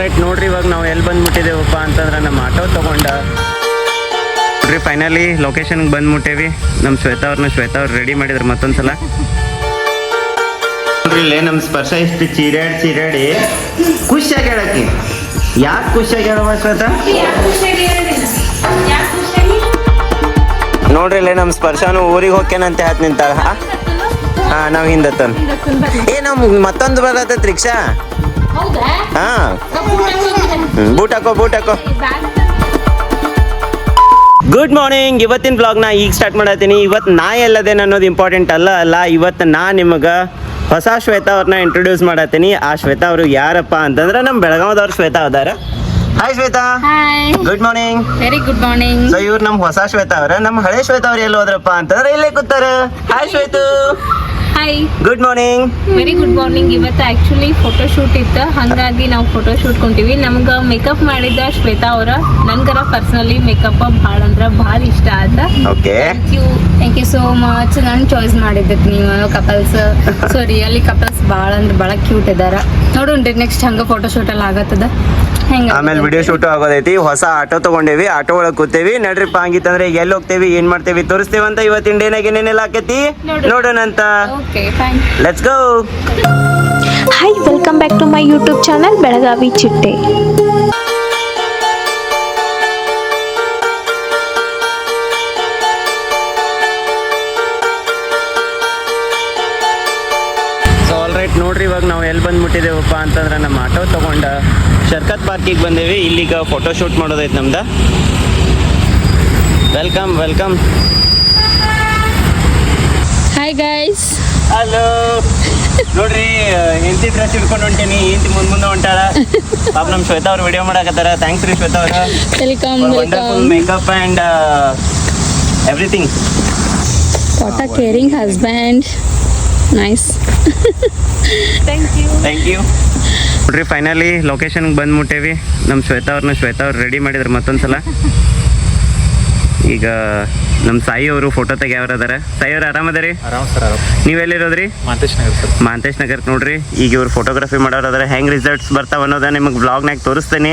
Right ನೋಡ್ರಿ, ಇವಾಗ ನಾವು ಎಲ್ಲಿ ಬಂದ್ಬಿಟ್ಟಿದ್ದೇವಪ್ಪ ಅಂತಂದ್ರೆ ನಮ್ಮ ಆಟೋ ತಗೊಂಡ. ನೋಡ್ರಿ ಫೈನಲಿ ಲೊಕೇಶನ್ಗೆ ಬಂದ್ಬಿಟ್ಟೇವಿ. ನಮ್ಮ ಶ್ವೇತಾ ಅವ್ರನ್ನ ಶ್ವೇತಾ ಅವ್ರು ರೆಡಿ ಮಾಡಿದ್ರು ಮತ್ತೊಂದ್ಸಲ. ನೋಡ್ರಿ ನಮ್ಮ ಸ್ಪರ್ಶ ಇಷ್ಟು ಚೀರಾಡಿ ಚೀರಾಡಿ ಖುಷಿಯಾಗಿ ಹೇಳಕ್ಕೆ ಯಾಕೆ ಖುಷಿಯಾಗಿ ಹೇಳವ ಶ್ವೇತಾ? ನೋಡ್ರಿ, ಇಲ್ಲೇ ನಮ್ಮ ಸ್ಪರ್ಶನು ಊರಿಗೆ ಹೋಗ್ಯಾನಂತೆ ಹತ್ ನಿಂತಾಳ. ಹಾ ಹಾ ನಾವು ಹಿಂದತ್ತನ್. ಏ ನಮ್ಗೆ ಮತ್ತೊಂದು ಬರತೈತಿ ರಿಕ್ಷಾ? ಹಾ. ಬೂಟ್ ಹಾಕೋ ಬೂಟ್ ಹಾಕೋ ಗುಡ್ ಮಾರ್ನಿಂಗ್ ಇವತ್ತಿನ ಬ್ಲಾಗ್ನ ಈಗ ಸ್ಟಾರ್ಟ್ ಮಾಡತ್ತೀನಿ. ಇವತ್ತು ನಾ ಎಲ್ಲದೇನು ಅನ್ನೋದು ಇಂಪಾರ್ಟೆಂಟ್ ಅಲ್ಲ ಅಲ್ಲ ಇವತ್ತು ನಾ ನಿಮಗೆ ಹೊಸ ಶ್ವೇತಾ ಅವ್ರನ್ನ ಇಂಟ್ರೊಡ್ಯೂಸ್ ಮಾಡತ್ತೀನಿ. ಆ ಶ್ವೇತಾ ಅವರು ಯಾರಪ್ಪ ಅಂತಂದ್ರೆ ನಮ್ಮ ಬೆಳಗಾವದವ್ರು ಶ್ವೇತಾ ಅದಾರ. Hi Shweta. Hi good morning very good morning so ಇವ್ರು ನಮ್ಮ ಹೊಸ ಶ್ವೇತಾ ಅವ್ರ ನಮ್ಮ ಹಳೆ ಶ್ವೇತಾ ಅವ್ರು ಎಲ್ಲಿ ಹೋದ್ರಪ್ಪ ಅಂತಂದ್ರೆ ಇಲ್ಲೇ ಕೂತಾರ. Hi Shwetu. Hi good morning very good morning ಇವತ್ತು ಆಕ್ಚುಲಿ ಫೋಟೋ ಶೂಟ್ ಇತ್ತು. ಹಾಗಾಗಿ ನಾವು ಫೋಟೋ ಶೂಟ್ ಕೊಂತೀವಿ ನಮ್ಗೆ ಮೇಕಪ್ ಮಾಡಿದ್ದ ಶ್ವೇತಾ ಅವರ. ನನ್ಗರ ಪರ್ಸನಲಿ ಮೇಕಪ್ ಭಾಳ ಅಂದ್ರೆ ಭಾಳ ಇಷ್ಟ ಆದ okay thank you thank you so much ನಾನು ಚಾಯ್ಸ್ ಮಾಡಿದ್ದಕ್ಕೆ ನೀವು ಕಪಲ್ಸ್ ಸೊ ರಿಯಲಿ ಕಪಲ್ಸ್ ಭಾಳ ಅಂದ್ರೆ ಭಾಳ ಕ್ಯೂಟ್ ಇದಾರ. ನೋಡೋಣ್ರಿ ನೆಕ್ಸ್ಟ್ ಹಂಗೆ ಫೋಟೋ ಶೂಟ್ ಎಲ್ಲ ಆಗತ್ತದ. ಹೆಂಗ ಆಮೇಲೆ ವಿಡಿಯೋ ಶೂಟ್ ಆಗೋದೈತಿ. ಹೊಸ ಆಟೋ ತಗೊಂಡೇವಿ. ಆಟೋ ಒಳಗೆ ಕೂತೇವಿ. ನಡ್ರಿಪ್ಪ ಹಂಗಿತ್ತಂದ್ರೆ ಎಲ್ಲಿ ಹೋಗ್ತೇವಿ ಏನ್ ಮಾಡ್ತೇವಿ ತೋರಿಸ್ತೇವಂತ ಇವತ್ತಿನ ಡೇನಾಗ ಏನೇನೆಲ್ಲ ಆಕೈತಿ? ನೋಡೋಣ ನೋಡೋಣಂತ. Hi welcome back to my YouTube channel Belagavi Chitte so all right ನೋಡ್ರಿ ಇವಾಗ ನಾವು ಎಲ್ಲಿ ಬಂದ್ಬಿಟ್ಟಿದ್ದೇವಪ್ಪ ಅಂತಂದ್ರೆ ನಮ್ಮ ಆಟೋ ತಗೊಂಡ ಶರ್ಕತ್ ಪಾರ್ಕಿಗೆ ಬಂದೇವಿ. ಇಲ್ಲಿಗ ಫೋಟೋ ಶೂಟ್ ಮಾಡೋದೈತೆ ನಮ್ದು. Welcome welcome hi guys hello ನೋಡ್ರಿ ಹೆಂಡತಿ ಡ್ರೆಸ್ ಹಿಡ್ಕೊಂಡು ಹೊಂಟೇನಿ ಹೆಂಡತಿ ಮುಂದ್ ಮುಂದೆ ಹೊಂಟಾಳ. ಪಾಪ ನಮ್ಮ ಶ್ವೇತಾ ಅವ್ರು ವಿಡಿಯೋ ಮಾಡಕತ್ತಾರ. ಥ್ಯಾಂಕ್ಸ್ ರೀ ಶ್ವೇತಾ ಅವ್ರ. Welcome makeup and everything what a caring husband nice thank you thank you ನೋಡ್ರಿ ಫೈನಲಿ ಲೊಕೇಶನ್ಗೆ ಬಂದ್ಬಿಟ್ಟೇವಿ. ನಮ್ಮ ಶ್ವೇತಾ ಅವ್ರನ್ನ ಶ್ವೇತಾ ಅವ್ರು ರೆಡಿ ಮಾಡಿದ್ರು ಮತ್ತೊಂದ್ಸಲ. ಈಗ ನಮ್ಮ ಸಾಯಿ ಅವರು ಫೋಟೋ ತೆಗ್ಯಾವ್ರ ಅದಾರ? ಸಾಯಿ ಅವ್ರು ಆರಾಮದಾರಿ ಆರಾಮ್ ಸರ್ ನೀವು ನೀವೆಲ್ಲಿರೋದ್ರಿ? ಮಾಂತೇಶ್ ನಗರ್ ಸರ್. ಮಾಂತೇಶ್ ನಗರ್ ನೋಡ್ರಿ ಈಗ ಇವ್ರು ಫೋಟೋಗ್ರಫಿ ಮಾಡೋರು ಅದಾರ ಹೆಂಗೆ ರಿಸಲ್ಟ್ಸ್ ಬರ್ತಾವ ಅನ್ನೋದ ನಿಮಗೆ ಬ್ಲಾಗ್ನಾಗ ತೋರಿಸ್ತೀನಿ.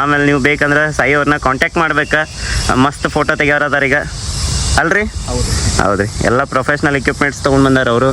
ಆಮೇಲೆ ನೀವು ಬೇಕಂದ್ರೆ ಸಾಯಿ ಅವ್ರನ್ನ ಕಾಂಟ್ಯಾಕ್ಟ್ ಮಾಡ್ಬೇಕಾ. ಮಸ್ತ್ ಫೋಟೋ ತೆಗ್ಯಾವ್ರ ಅದಾರ ಈಗ? ಅಲ್ರಿ? ಹೌದು. ಹೌದ್ರಿ. ಎಲ್ಲ ಪ್ರೊಫೆಷ್ನಲ್ ಎಕ್ವಿಪ್ಮೆಂಟ್ಸ್ ತೊಗೊಂಡು ಬಂದಾರ ಅವರು.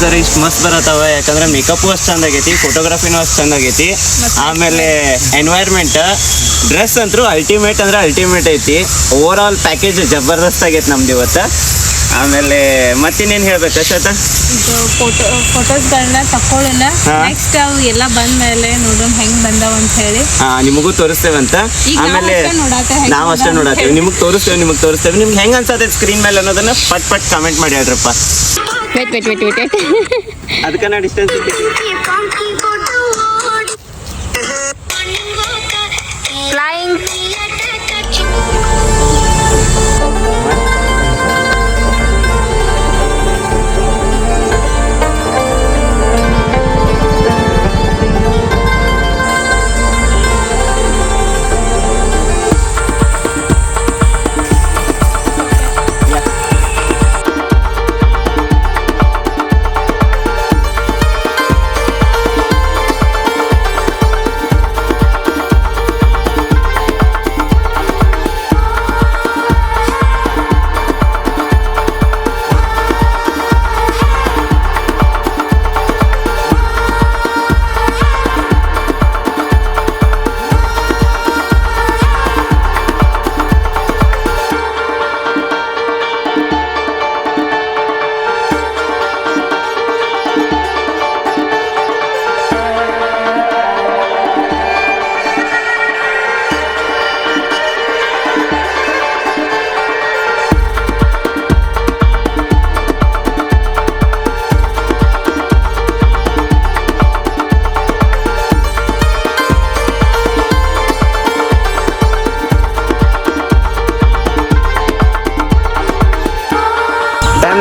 ಸರ್ ಮಸ್ತ್ ಬರತ್ತವ? ಯಾಕಂದ್ರೆ ಮೇಕಪ್ಪು ಅಷ್ಟು ಚಂದ ಆಗೈತಿ ಫೋಟೋಗ್ರಫಿನೂ ಅಷ್ಟು ಚಂದ ಆಗೈತಿ. ಆಮೇಲೆ ಎನ್ವೈರ್ಮೆಂಟ್ ಡ್ರೆಸ್ ಅಂತೂ ಅಲ್ಟಿಮೇಟ್ ಅಂದ್ರೆ ಅಲ್ಟಿಮೇಟ್ ಐತಿ. ಓವರ್ ಆಲ್ ಪ್ಯಾಕೇಜ್ ಜಬರ್ದಸ್ತ್ ಆಗೈತಿ ನಮ್ದು ಇವತ್ತು. ಆಮೇಲೆ ಮತ್ತಿನ್ನೇನು ಹೇಳ್ಬೇಕು ಶ್ವೇತಾ ಇದು ಫೋಟೋ ಫೋಟೋಸ್ಗಳನ್ನ ತಕೊಳ್ಳೋಣ ಹಾ. ನೆಕ್ಸ್ಟ್ ಅವು ಎಲ್ಲ ಬಂದ ಮೇಲೆ ನೋಡೋಣ ಹೆಂಗ್ ಬಂದಾವ ಅಂತ ಹೇಳಿ. ಆ, ನಿಮಗೂ ತೋರಿಸ್ತೇವಂತ ಈಗ ನಾವ್ ಆಮೇಲೆ ಅಷ್ಟೇ ನೋಡಾತ ಹೆಂಗ್ ನಾವು ಅಷ್ಟೇ ಬಂದಾವ ಅಂತ ನೋಡತ್ತೇವೆ ಹೇಳಿ. ನಿಮಗೆ ತೋರಿಸ್ತೇವೆ ನಿಮಗೆ ತೋರಿಸ್ತೇವೆ. ನಿಮ್ಗೆ ಹೆಂಗೆ ಅನ್ಸತ್ತೆ ಸ್ಕ್ರೀನ್ ಮೇಲೆ ಅನ್ನೋದನ್ನ ಪಟ್ ಪಟ್ ಕಮೆಂಟ್ ಮಾಡಿ ಹೇಳ್ರಪ್ಪ. ವೇಟ್ ವೇಟ್ ವೇಟ್ ವೇಟ್ ಅದಕ್ಕೆ ನಾ ಡಿಸ್ಟೆನ್ಸ್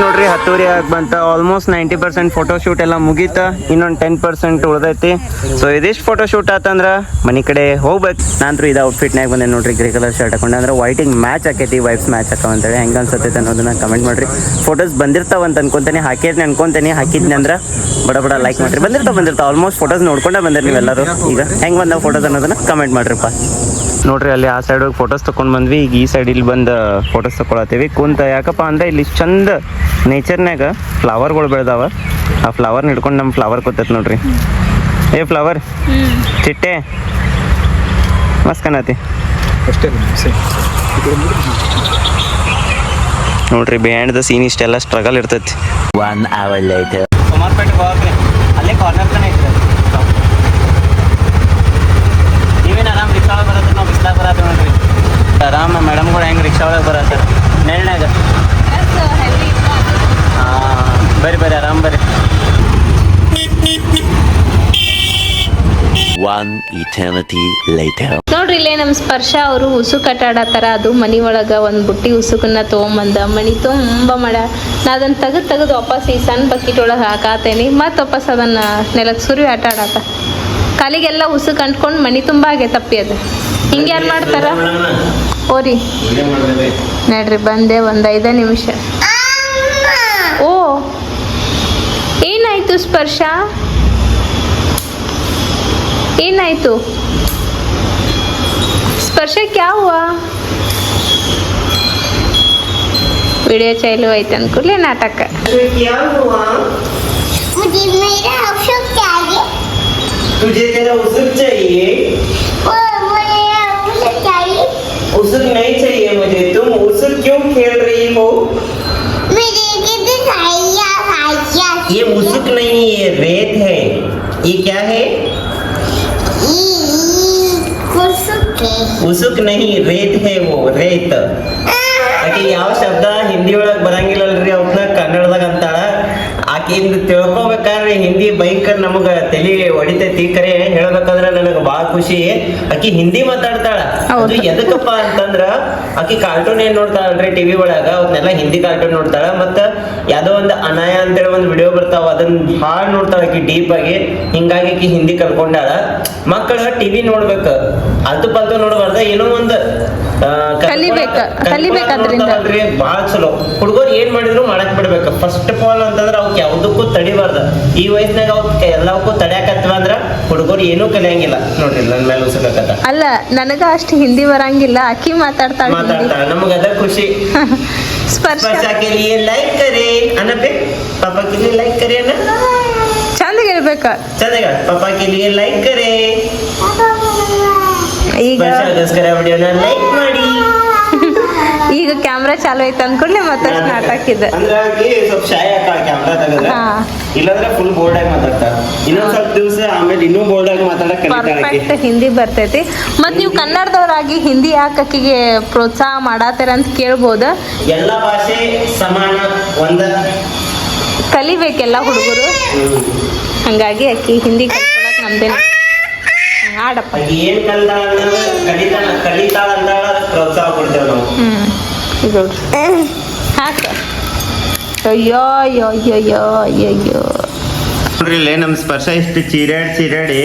ನೋಡ್ರಿ ಹತ್ತೂರಿ ಆಗಿ ಬಂತ. Almost ninety percent photo shoot ಎಲ್ಲ ಮುಗೀತ. ಇನ್ನೊಂದು ಟೆನ್ ಪರ್ಸೆಂಟ್ ಉಳ್ದೈತಿ. ಸೊ ಇದಿಷ್ಟು ಫೋಟೋ ಶೂಟ್ ಆತಂದ್ರ ಮನೆ ಕಡೆ ಹೋಗ್ಬೇಕು. ನಾನು ಇದು ಔಟ್ಫಿಟ್ನಾಗ ಬಂದೆ ನೋಡ್ರಿ ಗ್ರೇ ಕಲರ್ ಶರ್ಟ್ ಹಾಕೊಂಡೆ. ಅಂದ್ರೆ ವೈಟಿಂಗ್ ಮ್ಯಾಚ್ ಆಕೈತಿ ವೈಫ್ಸ್ ಮ್ಯಾಚ್ ಆಕಾವ ಅಂತೇಳಿ. ಹೆಂಗೆ ಅನ್ಸತ್ತೈತೆ ಅನ್ನೋದನ್ನ ಕಮೆಂಟ್ ಮಾಡ್ರಿ. ಫೋಟೋಸ್ ಬಂದಿರ್ತಾವ ಅಂತ ಅನ್ಕೊಂತೀನಿ, ಹಾಕಿದ್ನಿ ಅನ್ಕೊಂತೀನಿ, ಹಾಕಿದ್ನಿ ಅಂದ್ರೆ ಬಡ ಬಡ ಲೈಕ್ ಮಾಡ್ರಿ. ಬಂದಿರ್ತಾವ ಬಂದಿರ್ತಾವ. ಆಲ್ಮೋಸ್ಟ್ ಫೋಟೋಸ್ ನೋಡ್ಕೊಂಡೆ ಬಂದಿರಿ ನೀವೆಲ್ಲರೂ. ಈಗ ಹೆಂಗೆ ಬಂದ ಫೋಟೋಸ್ ಅನ್ನೋದನ್ನ ಕಮೆಂಟ್ ಮಾಡ್ರಿಪ್ಪ. ನೋಡ್ರಿ, ಅಲ್ಲಿ ಆ ಸೈಡ್ ಹೋಗಿ ಫೋಟೋಸ್ ತಕೊಂಡ್ ಬಂದ್ವಿ. ಈಗ ಈ ಸೈಡ್ ಇಲ್ಲಿ ಬಂದು ಫೋಟೋಸ್ ತಗೊಳತ್ತೀವಿ ಕುಂತ ಯಾಕಪ್ಪ ಅಂದ್ರೆ ಇಲ್ಲಿ ಚಂದ ನೇಚರ್ನ್ಯಾಗ ಫ್ಲವರ್ಗಳು ಬೆಳೆದಾವ. ಆ ಫ್ಲವರ್ ಹಿಡ್ಕೊಂಡು ನಮ್ಮ ಫ್ಲವರ್ ಕೂತೈತೆ ನೋಡ್ರಿ. ಏ ಫ್ಲವರ್ ಚಿಟ್ಟೆ? ಮಸ್ತ್ ಕಾಣತಿ ನೋಡ್ರಿ ಬಿಹೈಂಡ್ ದ ಸೀನ್ ಇಷ್ಟೆಲ್ಲ ಸ್ಟ್ರಗಲ್ ಇರ್ತೈತಿ. ಒನ್ ಅವರ್ ಲೇಟರ್ ಕುಮಾರ್ಪೇಟೆ ಹೋಗ್ರಿ. ಅಲ್ಲೇ ಕಾರ್ನರ್ ಕಡೆ ಐತೆ ನೀವೇನು ಆರಾಮ್ ರಿಕ್ಷಾ ಬರತ್ತೆ ನಾವು ಬಿಸ್ಲಾಗ ಬರತ್ತೆ ನೋಡ್ರಿ. ಆರಾಮ ಮೇಡಮ್ಗಳು ಹೆಂಗೆ ರಿಕ್ಷಾ ಒಳಗೆ ಬರತ್ತೆ ನೆರಳ್ನಾಗ ಹಾಂ ಬರ್ರಿ ಬರ್ರಿ ಆರಾಮ್ ಬರ್ರಿ. One eternity later. ನೋಡ್ರಿ ಇಲ್ಲೇ ನಮ್ಮ ಸ್ಪರ್ಶ ಅವರು ಉಸು ಕಟ್ಟಾಡತ್ತಾರ ಅದು ಮನಿ ಒಳಗ ಒಂದ್ ಬುಟ್ಟಿ ಉಸುಕನ್ನ ತಗೊಂಬಂದ ಮನಿ ತುಂಬಾ ಮಾಡ. ನಾ ಅದನ್ನ ತೆಗೆದು ತೆಗೆದು ವಾಪಸ್ ಈ ಸಣ್ಣ ಬಕೆಟ್ ಒಳಗೆ ಹಾಕಾತೇನಿ ಮತ್ತೆ ವಾಪಸ್ ಅದನ್ನ ನೆಲಕ್ಕೆ ಸುರಿ ಆಟ ಆಡತ್ತ ಕಾಲಿಗೆಲ್ಲ ಉಸುಕ್ ಅಂಟ್ಕೊಂಡು ಮನಿ ತುಂಬ ಆಗೈತಪ್ಪಿ ಅದು. ಹಿಂಗೆ ಯಾರು ಮಾಡ್ತಾರ? ಓರಿ. ನೋಡ್ರಿ ಬಂದೆ ಒಂದು ಐದೇ ನಿಮಿಷ. ए नहीं तो। स्पर्श क्या हुआ? वीडियो चालू आयते अनकुले नाटक क्या हुआ? मुझे मेरा अवसर चाहिए। तुझे तेरा अवसर चाहिए? उसुक नहीं रेत है वो रेत। ತಿಳ್ಕೊಬೇಕಾದ್ರೆ ಹಿಂದಿ ಬೈಕ್ ನಮಗ ತಲೆ ಹೊಡಿತೈತಿ ಕರೆ ಹೇಳ್ಬೇಕಂದ್ರ ನನಗ ಬಾಳ ಖುಷಿ. ಆಕಿ ಹಿಂದಿ ಮಾತಾಡ್ತಾಳ. ಅದು ಎದಕ್ಕಪ್ಪ ಅಂತಂದ್ರ ಆಕಿ ಕಾರ್ಟೂನ್ ಏನ್ ನೋಡ್ತಾಳ್ರಿ ಟಿವಿ ಒಳಗ ಅವನ್ನೆಲ್ಲ ಹಿಂದಿ ಕಾರ್ಟೂನ್ ನೋಡ್ತಾಳ. ಮತ್ತ ಯಾವ್ದೋ ಒಂದು ಅನಾಯ ಅಂತೇಳಿ ಒಂದು ವಿಡಿಯೋ ಬರ್ತಾವ ಅದನ್ನ ಭಾಳ ನೋಡ್ತಾಳ ಆಕಿ ಡೀಪ್ ಆಗಿ. ಹಿಂಗಾಗಿ ಆಕಿ ಹಿಂದಿ ಕಲ್ಕೊಂಡಾಳ. ಮಕ್ಕಳ ಟಿವಿ ನೋಡ್ಬೇಕು. ಅಲ್ತು ಪಲ್ತು ನೋಡಬಾರ್ದ ಏನೋ ಒಂದು ಕಲಿಬೇಕ. ಭಾಳ ಚಲೋ. ಹುಡುಗರು ಏನ್ ಮಾಡಿದ್ರು ಮಾಡಕ್ ಬಿಡ್ಬೇಕು. ಫಸ್ಟ್ ಆಫ್ ಆಲ್ ಅಂತಂದ್ರೆ ಅವಕ್ ಯಾವ್ದಕ್ಕೂ ತಡಿಬಾರ್ದ ಈ ವಯಸ್ಸಿನಾಗ ಅವಕ್ ಎಲ್ಲವಕ್ಕೂ ತಡ್ಯಾಕತ್ವ ಅಂದ್ರ ಹುಡುಗರು ಏನೂ ಕಲಿಯಂಗಿಲ್ಲ ನೋಡ್ರಿ ನನ್ ಮೇಲೆ ಉಸಕತ್ತ ಅಲ್ಲ ನನಗ ಅಷ್ಟು ಹಿಂದಿ ಬರಂಗಿಲ್ಲ ಆಕಿ ಮಾತಾಡ್ತಾಳೆ ಹಿಂದಿ. ಮಾತಾಡ್ತಾಳ ನಮಗ ಅದ ಖುಷಿ ಸ್ಪರ್ಶ स्पर्शा के लिए लाइक करे अना पे पापा के लिए लाइक करे ना ಚಂದ ಹೇಳ್ಬೇಕ चलेगा पापा के लिए लाइक करे ಈಗ स्पर्शा दस्करा वीडियो ना लाइक ಮಾಡಿ ಈಗ ಕ್ಯಾಮ್ರಾ ಚಾಲು ಐತೆ ಅನ್ಕೊಂಡೆ ಮತ್ತೆ ನಾಟಕ ಹಾಕಿದ್ದೆ. ಅಂದ್ರೆ ಆಕಿ ಸ್ವಲ್ಪ ಶಾಯ ಆಗ್ತಾಳ ಕ್ಯಾಮ್ರಾ ತೆಗೆದ್ರೆ. ಇಲ್ಲಾಂದ್ರೆ ಫುಲ್ ಬೋರ್ಡ್ ಆಗಿ ಮಾತಾಡ್ತಾಳ ಇನ್ನೊಂದ್ ಸ್ವಲ್ಪ ದಿವಸ ಆಮೇಲೆ ಇನ್ನೂ ಬೋರ್ಡ್ ಆಗಿ ಮಾತಾಡಕ್ ಪರ್ಫೆಕ್ಟ್ ಹಿಂದಿ ಬರ್ತೈತಿ. ಮತ್ ನೀವು ಕನ್ನಡದವರಾಗಿ ಹಿಂದಿ ಯಾಕೆ ಆಕಿಗೆ ಪ್ರೋತ್ಸಾಹ ಮಾಡಾತಾರ ಅಂತ ಕೇಳ್ಬೋದ. ಎಲ್ಲ ಭಾಷೆ ಸಮಾನ ಒಂದ. ಕಲಿಬೇಕೆಲ್ಲ ಹುಡುಗರು. ಹಂಗಾಗಿ ಅಕ್ಕಿ ಹಿಂದಿ ಕಲ್ಕೊಳಕ್ ನಮ್ದೇನ ಆಡಪ್ಪ ಏನ್ ಕಲ್ತಾಳ ಕಲಿತಾಳ ಅಂದಾಳ ಪ್ರೋತ್ಸಾಹ ಕೊಡ್ತೇವೆ ನಾವು. ಈಗ ಹಾಕ ಅಯ್ಯೋ ಅಯ್ಯೋ ಅಯ್ಯೋ ಅಯ್ಯೋ ನೋಡ್ರಿ ಇಲ್ಲೇ ನಮ್ಮ ಸ್ಪರ್ಶ ಇಷ್ಟು ಚೀರಾಡಿ ಚೀರಾಡಿ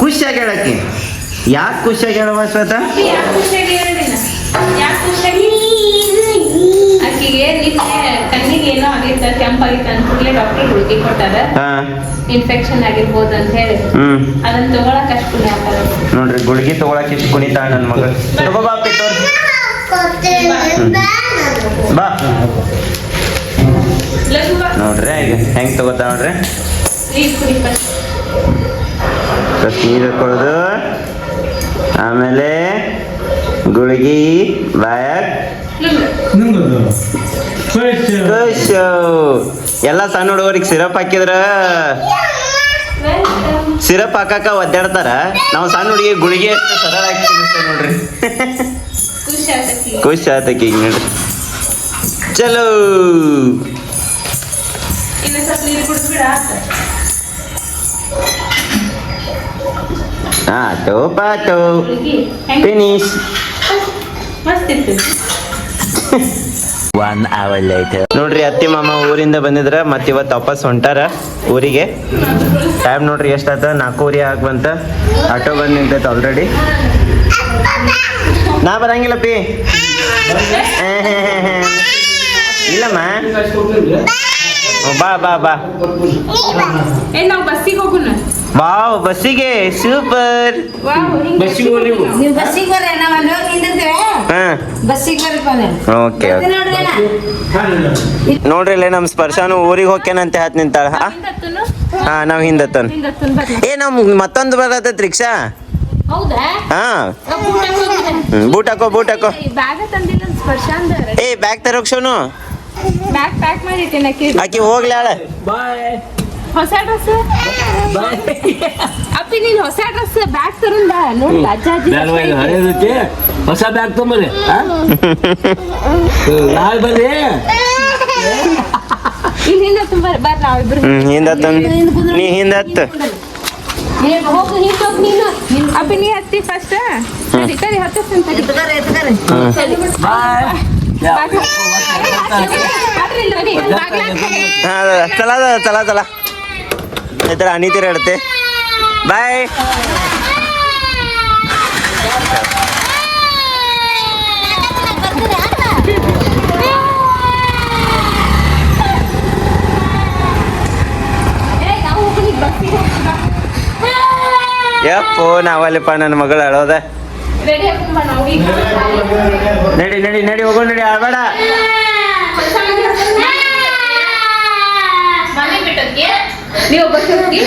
ಖುಷಿ ಆಗ್ಯಾಳಕಿ ಯಾಕೆ ಖುಷಿ ಆಗ್ಯಾಳವ ಸ್ವತ ಆಕಿಗೆ ನಿನ್ನೆ ಕಣ್ಣಿಗೆ ಏನೋ ಆಗೈತ ಕೆಂಪಾಗಿತ್ತು ಕೂಡಲೇ ಡಾಕ್ಟರ್ ಗುಳಿಗೆ ಕೊಟ್ಟಾರ. ಇನ್ಫೆಕ್ಷನ್ ಆಗಿರ್ಬೋದು ಅಂತ ಹೇಳಿ. ಅದನ್ನ ತಗೊಳಕ್ ಅಷ್ಟು ಪುಣ್ಯ ಆಗ್ತದೆ ನೋಡ್ರಿ ಗುಳಿಗೆ ತಗೊಳಕ್ ಇಷ್ಟು ಕುಣಿತಾಳ ನನ್ನ ಮಗ. ತಗೋ ಬಾ ಪಿಟ್ಟೋರ್ ಬಾ. ನೋಡ್ರಿ ಈಗ ಹೆಂಗ್ ತಗೋತಾ ನೋಡ್ರಿ. ಫಸ್ಟ್ ನೀರು ಹಾಕೊಳ್ಳೋದು ಆಮೇಲೆ ಗುಳಿಗಿ ಬಾಯಕ್ ಎಲ್ಲ ಸಣ್ಣ ಹುಡುಗರಿಗೆ ಸಿರಪ್ ಹಾಕಿದ್ರ ಸಿರಪ್ ಹಾಕಾಕ ಒದ್ದಾಡ್ತಾರ ನಾವು ಸಣ್ಣ ಹುಡುಗಿ ಗುಳಿಗೆ ಸರಳ ಹಾಕಿ ನೋಡ್ರಿ ಖುಷಿ ಆತಕ್ಕೆ ಈಗ ನೋಡ್ರಿ ಚಲೋ auto photo. Finish One hour later. ನೋಡ್ರಿ ಅತ್ತಿ ಮಾಮ ಊರಿಂದ ಬಂದಿದ್ರ ಮತ್ ಇವತ್ತು ವಾಪಸ್ ಹೊಂಟಾರ ಊರಿಗೆ. ಟೈಮ್ ನೋಡ್ರಿ ಎಷ್ಟಾತ ನಾಲ್ಕೂವರೆ ಆಗಿ ಬಂತ ಆಟೋ ಬಂದ್ ನಿಂತೈತೆ ಆಲ್ರೆಡಿ ನಾ ಬರಂಗಿಲ್ಲ ಪಿ. ಇಲ್ಲಮ್ಮ. ಬಾ ಬಾ ಬಾ. ಬಾವ್ ಬಸ್ಸಿಗೆ ಹೋಗೋಣ. ವಾವ್ ಬಸ್ಸಿಗೆ ಸೂಪರ್. ಬಸ್ಸಿಗೆ ಹೋಗ್ರಿ ನೀವು. ನೀವು ಬಸ್ಸಿಗೆ ಬರ್ರಿ ನಾವು ಅಲ್ಲಿ ಹೋಗಿ ಬಸ್ಸಿಗೆ ಓಕೆ ನೋಡ್ರಿ ಇಲ್ಲೇ ನಮ್ ಸ್ಪರ್ಶಾನು ಊರಿಗೆ ಹೋಗ್ಯಾನಂತೆ ಹತ್ ನಿಂತಾಳ. ಹಾ ನಾವ್ ಹಿಂದತ್ತನ್. ಏ ನಮ್ ಮತ್ತೊಂದು ಬರತ್ತ ರಿಕ್ಷಾ? ಹಾ. ಬೂಟ್ ಹಾಕೋ ಬೂಟ್ ಹಾಕೋ ಏ ಬ್ಯಾಗ್ ತರೋಕ್ ಶೋನು? ಬ್ಯಾಗ್ ಪ್ಯಾಕ್ ಮಾಡಿ ಆಕಿ ಹೋಗ್ಲಾಳ ಹೊಸ ಡ್ರೆಸ್ ಅಪ್ಪಿ ನೀನ್ ಹೊಸ ಡ್ರೆಸ್ ಬ್ಯಾಗ್ ತರುಂದ ನೋಡ್ಲ ಅಜ್ಜ ಅಜ್ಜಿ ಬ್ಯಾಗ್ ಹೊಸ ಬ್ಯಾಗ್ ತೊಂಬರಿ? ನಾಳೆ ಬರ್ರಿ ಇಲ್ಲಿ ಹಿಂದೆ ತುಂಬ ಬರ್ರಿ ನಾವಿಬ್ರು ಹ್ಮ್ ಹಿಂದತ್ತನ್ ನೀ ಹಿಂದತ್ ಏ, ಹೋಗು ಹಿಂದೆ ಹೋಗ್ ನೀನು ಅಪ್ಪಿ ನೀ ಹತ್ತಿ ಫಸ್ಟ್ ಸರಿ ಕರಿ ಹತ್ತಸ್ತಂತ ಎತ್ಕರ್ರಿ, ಎತ್ಕರ್ರಿ. ಬಾಯ್ ಹಾ ಚಲ ಚಲ ಚಲ ಇತರ ಅನಿತೀರ ಇಡತ್ತೆ ಬಾಯ್ ಯಪ್ಪೋ ನಾವಲ್ಲಿಪ್ಪ ನನ್ನ ಮಗಳು ಅಳೋದ. ನಡಿ ನಡಿ ನಡಿ ಹೋಗೋ ನಡಿ ಬಿಟ್ಟೋಗಿ ನೀವು ಬರ್ತೀವಿ ಹೋಗಿ